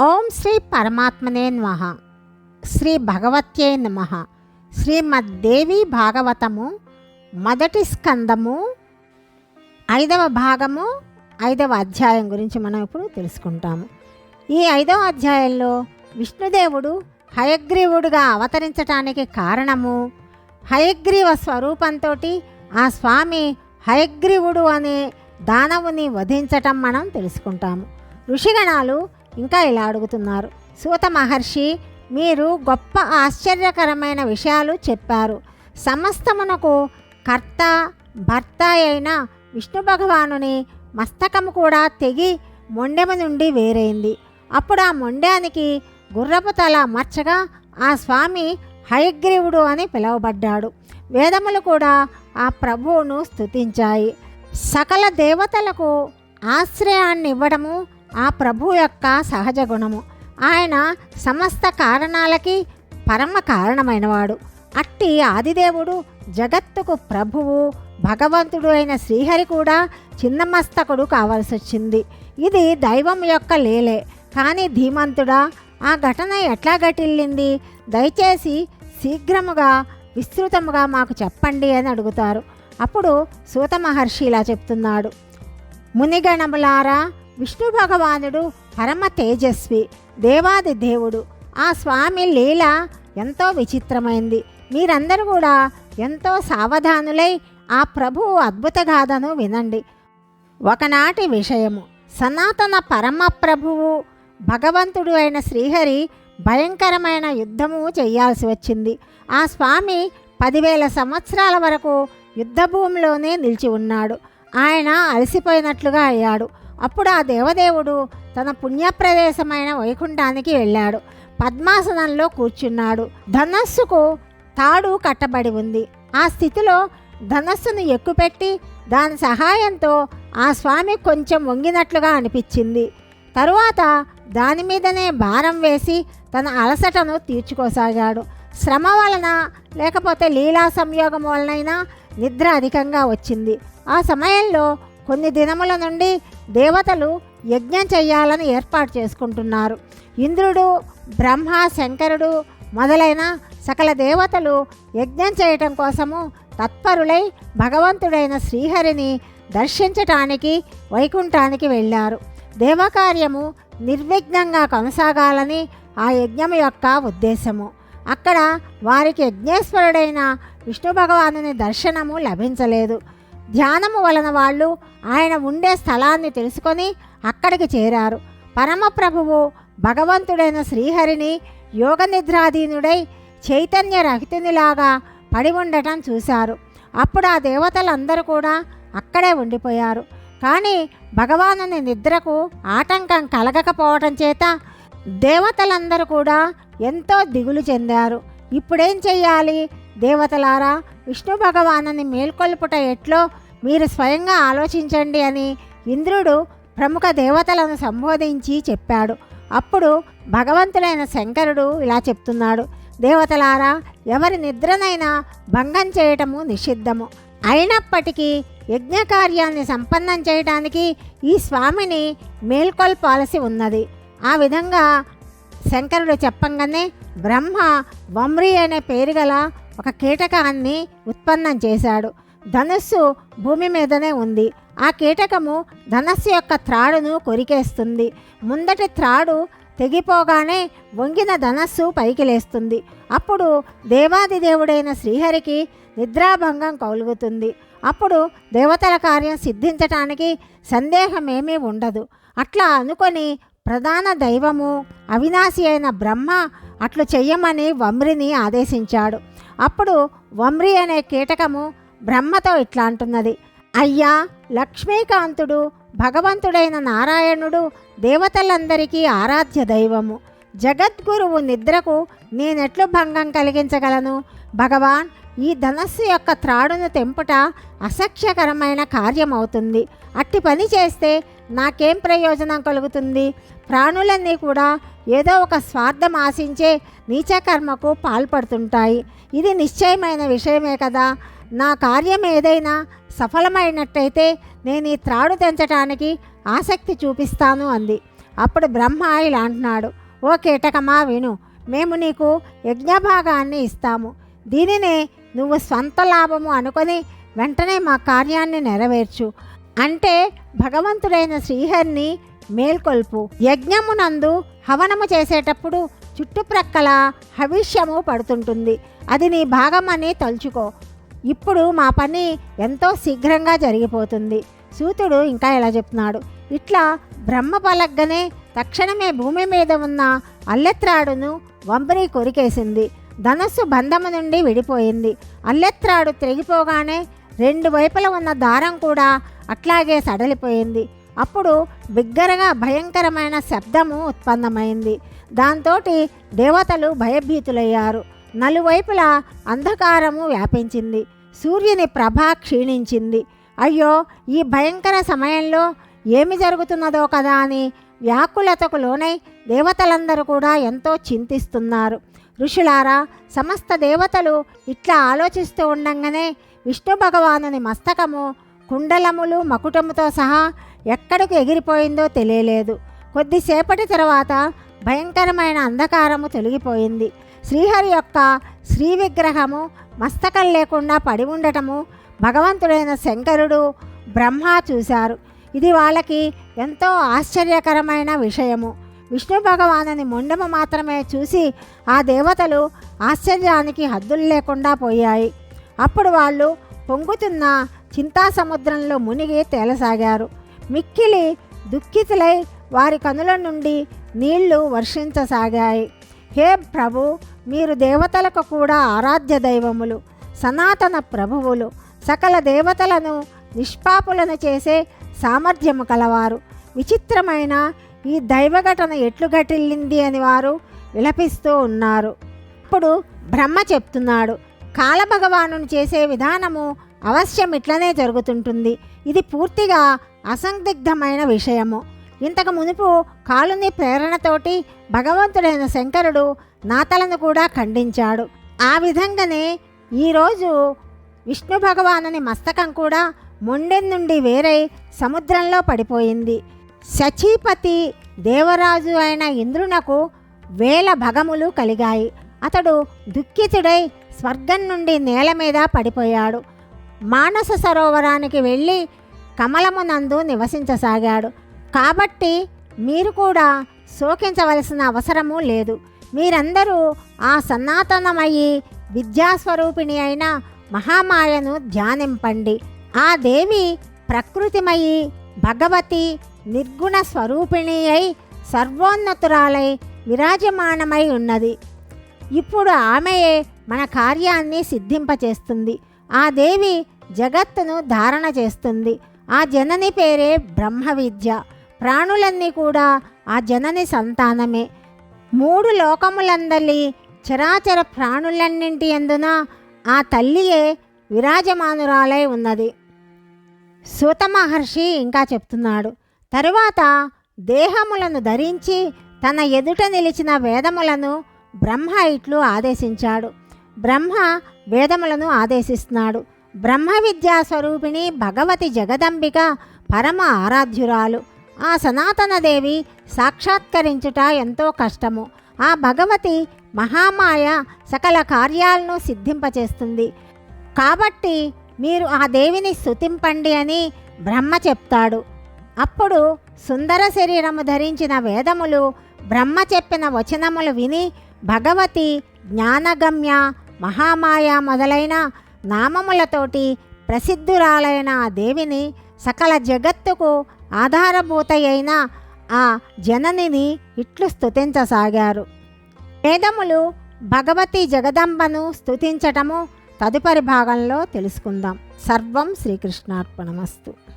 ఓం శ్రీ పరమాత్మనే నమ. శ్రీ భగవత్యే నమ. శ్రీమద్దేవి భాగవతము మొదటి స్కందము ఐదవ భాగము ఐదవ అధ్యాయం గురించి మనం ఇప్పుడు తెలుసుకుంటాము. ఈ ఐదవ అధ్యాయంలో విష్ణుదేవుడు హయగ్రీవుడుగా అవతరించటానికి కారణము హయగ్రీవ స్వరూపంతో ఆ స్వామి హయగ్రీవుడు అనే దానవుని వధించటం మనం తెలుసుకుంటాము. ఋషిగణాలు ఇంకా ఇలా అడుగుతున్నారు. సూత మహర్షి మీరు గొప్ప ఆశ్చర్యకరమైన విషయాలు చెప్పారు. సమస్తమునకు కర్త భర్త అయిన విష్ణు భగవానుని మస్తకము కూడా తెగి మొండెము నుండి వేరైంది. అప్పుడు ఆ మొండానికి గుర్రపు తల మర్చగా ఆ స్వామి హయగ్రీవుడు అని పిలువబడ్డాడు. వేదములు కూడా ఆ ప్రభువును స్తుతించాయి. సకల దేవతలకు ఆశ్రయాన్ని ఇవ్వడము ఆ ప్రభు యొక్క సహజ గుణము. ఆయన సమస్త కారణాలకి పరమ కారణమైనవాడు. అట్టి ఆదిదేవుడు జగత్తుకు ప్రభువు భగవంతుడు అయిన శ్రీహరి కూడా చిన్నమస్తకుడు కావాల్సి వచ్చింది ఇది దైవం యొక్క లేలే. కానీ ధీమంతుడా ఆ ఘటన ఎట్లా గటిల్లింది దయచేసి శీఘ్రముగా విస్తృతముగా మాకు చెప్పండి అని అడుగుతారు. అప్పుడు సూత మహర్షి ఇలా చెప్తున్నాడు. మునిగణములారా విష్ణు భగవానుడు పరమ తేజస్వి దేవాది దేవుడు. ఆ స్వామి లీల ఎంతో విచిత్రమైంది. మీరందరూ కూడా ఎంతో సావధానులై ఆ ప్రభువు అద్భుత గాథను వినండి. ఒకనాటి విషయము. సనాతన పరమ ప్రభువు భగవంతుడు అయిన శ్రీహరి భయంకరమైన యుద్ధము చేయాల్సి వచ్చింది. ఆ స్వామి పదివేల సంవత్సరాల వరకు యుద్ధభూమిలోనే నిలిచి ఉన్నాడు. ఆయన అలసిపోయినట్లుగా అయ్యాడు. అప్పుడు ఆ దేవదేవుడు తన పుణ్యప్రదేశమైన వైకుంఠానికి వెళ్ళాడు. పద్మాసనంలో కూర్చున్నాడు. ధనస్సుకు తాడు కట్టబడి ఉంది. ఆ స్థితిలో ధనస్సును ఎక్కుపెట్టి దాని సహాయంతో ఆ స్వామి కొంచెం వంగినట్లుగా అనిపించింది. తరువాత దాని మీదనే భారం వేసి తన అలసటను తీర్చుకోసాగాడు. శ్రమ వలన లేకపోతే లీలా సంయోగం వలనైనా నిద్ర అధికంగా వచ్చింది. ఆ సమయంలో కొన్ని దినముల నుండి దేవతలు యజ్ఞం చేయాలని ఏర్పాటు చేసుకుంటున్నారు. ఇంద్రుడు బ్రహ్మ శంకరుడు మొదలైన సకల దేవతలు యజ్ఞం చేయటం కోసము తత్పరులై భగవంతుడైన శ్రీహరిని దర్శించటానికి వైకుంఠానికి వెళ్ళారు. దేవకార్యము నిర్విఘ్నంగా కొనసాగాలని ఆ యజ్ఞం యొక్క ఉద్దేశము. అక్కడ వారికి యజ్ఞేశ్వరుడైన విష్ణు భగవానుని దర్శనము లభించలేదు. ధ్యానము వలన వాళ్ళు ఆయన ఉండే స్థలాన్ని తెలుసుకొని అక్కడికి చేరారు. పరమప్రభువు భగవంతుడైన శ్రీహరిని యోగ నిద్రాధీనుడై చైతన్య రహితునిలాగా పడి ఉండటం చూశారు. అప్పుడు ఆ దేవతలందరూ కూడా అక్కడే ఉండిపోయారు. కానీ భగవానుని నిద్రకు ఆటంకం కలగకపోవటం చేత దేవతలందరూ కూడా ఎంతో దిగులు చెందారు. ఇప్పుడేం చెయ్యాలి? దేవతలారా విష్ణు భగవానుని మేల్కొల్పుట ఎట్లో మీరు స్వయంగా ఆలోచించండి అని ఇంద్రుడు ప్రముఖ దేవతలను సంబోధించి చెప్పాడు. అప్పుడు భగవంతుడైన శంకరుడు ఇలా చెప్తున్నాడు. దేవతలారా ఎవరి నిద్రనైనా భంగం చేయటము నిషిద్ధము. అయినప్పటికీ యజ్ఞకార్యాన్ని సంపన్నం చేయడానికి ఈ స్వామిని మేల్కొల్పాల్సి ఉన్నది. ఆ విధంగా శంకరుడు చెప్పంగానే బ్రహ్మ వమ్రి అనే పేరు గల ఒక కీటకాన్ని ఉత్పన్నం చేశాడు. ధనుస్సు భూమి మీదనే ఉంది. ఆ కీటకము ధనస్సు యొక్క త్రాడును కొరికేస్తుంది. ముందటి త్రాడు తెగిపోగానే వంగిన ధనస్సు పైకి లేస్తుంది. అప్పుడు దేవాది దేవుడైన శ్రీహరికి నిద్రాభంగం కలుగుతుంది. అప్పుడు దేవతల కార్యం సిద్ధించటానికి సందేహమేమీ ఉండదు. అట్లా అనుకొని ప్రధాన దైవము అవినాశి అయిన బ్రహ్మ అట్లు చెయ్యమని వమ్రిని ఆదేశించాడు. అప్పుడు వమ్రి అనే కీటకము బ్రహ్మతో ఇట్లా అంటున్నది. అయ్యా లక్ష్మీకాంతుడు భగవంతుడైన నారాయణుడు దేవతలందరికీ ఆరాధ్య దైవము. జగద్గురువు నిద్రకు నేనెట్లు భంగం కలిగించగలను? భగవాన్ ఈ ధనస్సు యొక్క త్రాడును తెంపుట అసఖ్యకరమైన కార్యమవుతుంది. అట్టి పని చేస్తే నాకేం ప్రయోజనం కలుగుతుంది? ప్రాణులన్నీ కూడా ఏదో ఒక స్వార్థం ఆశించే నీచకర్మకు పాల్పడుతుంటాయి. ఇది నిశ్చయమైన విషయమే కదా. నా కార్యం ఏదైనా సఫలమైనట్టయితే నేను ఈ త్రాడు తెంచటానికి ఆసక్తి చూపిస్తాను అంది. అప్పుడు బ్రహ్మ ఇలా అంటున్నాడు ఓ కీటకమా విను మేము నీకు యజ్ఞభాగాన్ని ఇస్తాము. దీనినే నువ్వు స్వంత లాభము అనుకొని వెంటనే మా కార్యాన్ని నెరవేర్చు. అంటే భగవంతుడైన శ్రీహరిని మేల్కొల్పు. యజ్ఞమునందు హవనము చేసేటప్పుడు చుట్టుప్రక్కల హవిష్యము పడుతుంటుంది. అది నీ భాగమని తలుచుకో. ఇప్పుడు మా పని ఎంతో శీఘ్రంగా జరిగిపోతుంది. సూతుడు ఇంకా ఇలా చెప్తున్నాడు. ఇట్లా బ్రహ్మ పలగ్గనే తక్షణమే భూమి మీద ఉన్న అల్లెత్రాడును వంబరి కొరికేసింది. ధనస్సు బంధము నుండి విడిపోయింది. అల్లెత్రాడు తిరిగిపోగానే రెండు వైపుల ఉన్న దారం కూడా అట్లాగే సడలిపోయింది. అప్పుడు బిగ్గరగా భయంకరమైన శబ్దము ఉత్పన్నమైంది. దాంతో దేవతలు భయభీతులయ్యారు. నలువైపులా అంధకారము వ్యాపించింది. సూర్యుని ప్రభ క్షీణించింది. అయ్యో ఈ భయంకర సమయంలో ఏమి జరుగుతున్నదో కదా అని వ్యాకులతకు లోనై దేవతలందరూ కూడా ఎంతో చింతిస్తున్నారు. ఋషులారా సమస్త దేవతలు ఇట్లా ఆలోచిస్తూ ఉండంగానే విష్ణు భగవానుని మస్తకము కుండలములు మకుటముతో సహా ఎక్కడికి ఎగిరిపోయిందో తెలియలేదు. కొద్దిసేపటి తర్వాత భయంకరమైన అంధకారము తొలగిపోయింది. శ్రీహరి యొక్క శ్రీ విగ్రహము మస్తకం లేకుండా పడి ఉండటము భగవంతుడైన శంకరుడు బ్రహ్మ చూశారు. ఇది వాళ్ళకి ఎంతో ఆశ్చర్యకరమైన విషయము. విష్ణు భగవానుని మొండము మాత్రమే చూసి ఆ దేవతలు ఆశ్చర్యానికి హద్దులు లేకుండా పోయాయి. అప్పుడు వాళ్ళు పొంగుతున్న చింతా సముద్రంలో మునిగి తేలసాగారు. మిక్కిలి దుఃఖితులై వారి కనుల నుండి నీళ్ళు వర్షించసాగాయి. హే ప్రభు మీరు దేవతలకు కూడా ఆరాధ్య దైవములు సనాతన ప్రభువులు సకల దేవతలను నిష్పాపులను చేసే సామర్థ్యము కలవారు. విచిత్రమైన ఈ దైవఘటన ఎట్లు ఘటిల్లింది అని వారు విలపిస్తూ ఉన్నారు. అప్పుడు బ్రహ్మ చెప్తున్నాడు కాలభగవాను చేసే విధానము అవశ్యం ఇట్లనే జరుగుతుంటుంది. ఇది పూర్తిగా అసందిగ్ధమైన విషయము. ఇంతకు మునుపు కాలుని ప్రేరణతోటి భగవంతుడైన శంకరుడు నాతలను కూడా ఖండించాడు. ఆ విధంగానే ఈరోజు విష్ణు భగవానుని మస్తకం కూడా మొండెం నుండి వేరై సముద్రంలో పడిపోయింది. శచీపతి దేవరాజు అయిన ఇంద్రునకు వేల భగములు కలిగాయి. అతడు దుఃఖితుడై స్వర్గం నుండి నేల మీద పడిపోయాడు. మానస సరోవరానికి వెళ్ళి కమలమునందు నివసించసాగాడు. కాబట్టి మీరు కూడా శోకించవలసిన అవసరము లేదు. మీరందరూ ఆ సనాతనమయ్యి విద్యాస్వరూపిణి అయిన మహామాయను ధ్యానింపండి. ఆ దేవి ప్రకృతిమయి భగవతి నిర్గుణ స్వరూపిణి అయి సర్వోన్నతురాలై విరాజమానమై ఉన్నది. ఇప్పుడు ఆమెయే మన కార్యాన్ని సిద్ధింపచేస్తుంది. ఆ దేవి జగత్తును ధారణ చేస్తుంది. ఆ జనని పేరే బ్రహ్మ విద్య ప్రాణులన్నీ కూడా ఆ జనని సంతానమే. మూడు లోకములందలి చరాచర ప్రాణులన్నింటి ఎందున ఆ తల్లియే విరాజమానురాలై ఉన్నది. సూత మహర్షి ఇంకా చెప్తున్నాడు. తరువాత దేహములను ధరించి తన ఎదుట నిలిచిన వేదములను బ్రహ్మ ఇట్లు ఆదేశించాడు. బ్రహ్మ వేదములను ఆదేశిస్తున్నాడు. బ్రహ్మ విద్యా స్వరూపిణి భగవతి జగదంబిక పరమ ఆరాధ్యురాలు. ఆ సనాతనదేవి సాక్షాత్కరించుట ఎంతో కష్టము. ఆ భగవతి మహామాయ సకల కార్యాలను సిద్ధింపచేస్తుంది. కాబట్టి మీరు ఆ దేవిని స్తుతింపండి అని బ్రహ్మ చెప్తాడు. అప్పుడు సుందర శరీరము ధరించిన వేదములు బ్రహ్మ చెప్పిన వచనములు విని భగవతి జ్ఞానగమ్య మహామాయ మొదలైన నామములతోటి ప్రసిద్ధురాలైన ఆ దేవిని సకల జగత్తుకు ఆధారభూత అయిన ఆ జననిని ఇట్లు స్తుతించసాగారు. వేదములు భగవతి జగదంబను స్థుతించటము తదుపరి భాగంలో తెలుసుకుందాం. సర్వం శ్రీకృష్ణార్పణమస్తు.